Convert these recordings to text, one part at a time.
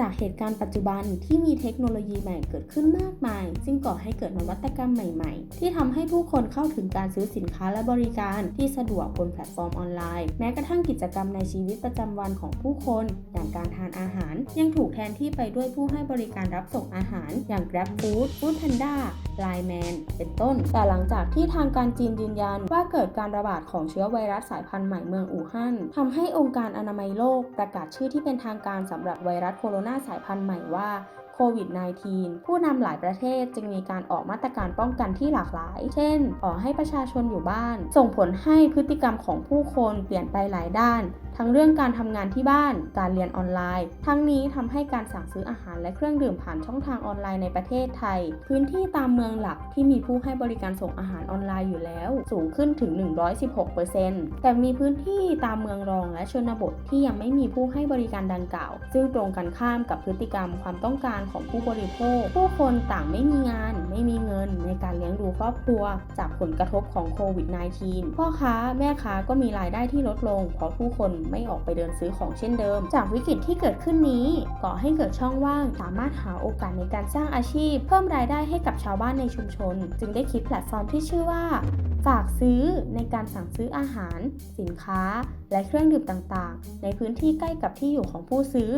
จากเหตุการณ์ปัจจุบันที่มีเทคโนโลยีใหม่เกิดขึ้นมากมาย ซึ่งก่อให้เกิดนวัตกรรมใหม่ๆ ที่ทำให้ผู้คนเข้าถึงการซื้อสินค้าและบริการที่สะดวกบนแพลตฟอร์มออนไลน์ แม้กระทั่งกิจกรรมในชีวิตประจำวันของผู้คน อย่างการทานอาหาร ยังถูกแทนที่ไปด้วยผู้ให้บริการรับส่งอาหาร อย่าง Grab Food Food Panda Line Man เป็นต้น แต่หลังจากที่ทางการจีนยืนยันว่าเกิดการระบาดของเชื้อไวรัสสายพันธุ์ใหม่เมืองอู่ฮั่นทำให้องค์การอนามัยโลกประกาศชื่อที่เป็นทางการสำหรับไวรัสโคโรนาสายพันธุ์ใหม่ว่าโควิด -19 ผู้นำหลายประเทศจึงมีการออกมาตรการป้องกันที่หลากหลาย เช่น ออกให้ประชาชนอยู่บ้าน ส่งผลให้พฤติกรรมของผู้คนเปลี่ยนไปหลายด้าน ทั้งเรื่องการทำงานที่บ้าน การเรียนออนไลน์ ทั้งนี้ทำให้การสั่งซื้ออาหารและเครื่องดื่มผ่านช่องทางออนไลน์ในประเทศไทย พื้นที่ตามเมืองหลักที่มีผู้ให้บริการส่งอาหารออนไลน์อยู่แล้ว สูงขึ้นถึง 116%แต่มีพื้นที่ตามเมืองรองและชนบทที่ยังไม่มีผู้ให้บริการดังกล่าว ซึ่งตรงกันข้ามกับพฤติกรรมความต้องการของผู้บริโภค ผู้คนต่างไม่มีงาน ไม่มีเงินในการเลี้ยงดูครอบครัว จากผลกระทบของโควิด -19 พ่อค้าแม่ค้าก็มีรายได้ที่ลดลงเพราะผู้คนไม่ออกไปเดินซื้อของเช่นเดิม จากวิกฤตที่เกิดขึ้นนี้ก่อให้เกิดช่องว่างสามารถหาโอกาสในการสร้างอาชีพ เพิ่มรายได้ให้กับชาวบ้านในชุมชน จึงได้คิดแพลตฟอร์มที่ชื่อว่า ฝากซื้อในการสั่งซื้ออาหาร สินค้า และเครื่องดื่มต่างๆ ในพื้นที่ใกล้กับที่อยู่ของผู้ซื้อ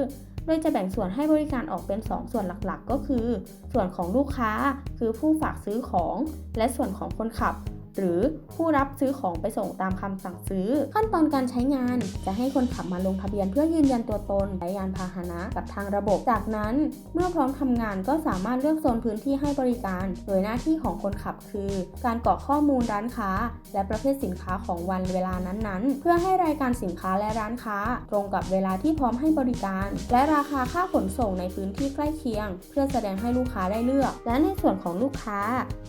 โดยจะแบ่งส่วนให้บริการออกเป็น 2 ส่วนหลักๆ ก็คือ ส่วนของลูกค้าคือผู้ฝากซื้อของ และส่วนของคนขับ หรือผู้รับซื้อของไปส่งตามคำสั่งซื้อ ขั้นตอนการใช้งานจะให้คนขับมาลงทะเบียนเพื่อยืนยันตัวตนและยานพาหนะกับทางระบบ จากนั้นเมื่อพร้อมทำงานก็สามารถเลือกโซนพื้นที่ให้บริการ โดยหน้าที่ของคนขับคือ การกรอกข้อมูลร้านค้า และประเภทสินค้าของวันเวลานั้นๆ เพื่อให้รายการสินค้าและร้านค้า ตรงกับเวลาที่พร้อมให้บริการ และราคาค่าขนส่งในพื้นที่ใกล้เคียง เพื่อแสดงให้ลูกค้าได้เลือก และในส่วนของลูกค้า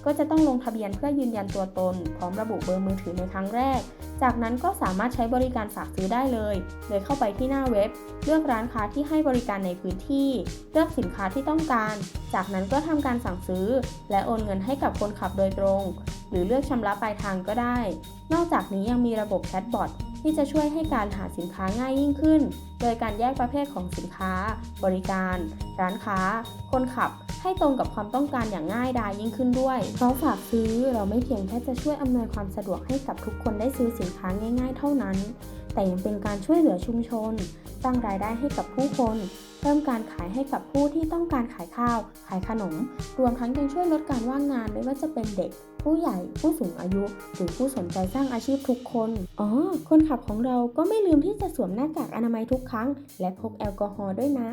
ก็จะต้องลงทะเบียนเพื่อยืนยันตัวตนพร้อมระบุเบอร์มือถือในครั้งแรก จากนั้นก็สามารถใช้บริการฝากซื้อได้เลย โดยเข้าไปที่หน้าเว็บ เลือกร้านค้าที่ให้บริการในพื้นที่ เลือกสินค้าที่ต้องการ จากนั้นก็ทำการสั่งซื้อ และโอนเงินให้กับคนขับโดยตรง หรือเลือกชำระปลายทางก็ได้ นอกจากนี้ยังมีระบบแชทบอทที่จะช่วยให้การหาสินค้าง่ายยิ่งขึ้น โดยการแยกประเภทของสินค้า บริการ ร้านค้า คนขับ ให้ตรงกับความต้องการอย่างง่ายดายยิ่งขึ้นด้วย เพราะฝากซื้อเราไม่เพียงแค่จะช่วยอำนวยความสะดวกให้กับทุกคนได้ซื้อสินค้าง่าย ๆ เท่านั้น แต่ยังเป็นการช่วยเหลือชุมชน สร้างรายได้ให้กับผู้คนเพิ่มการขายให้กับผู้ที่ต้องการขายข้าว ขายขนม รวมทั้งยังช่วยลดการว่างงานไม่ว่าจะเป็นเด็ก ผู้ใหญ่ ผู้สูงอายุ หรือผู้สนใจสร้างอาชีพทุกคน อ๋อ คนขับของเราก็ไม่ลืมที่จะสวมหน้ากากอนามัยทุกครั้ง และพกแอลกอฮอล์ด้วยนะ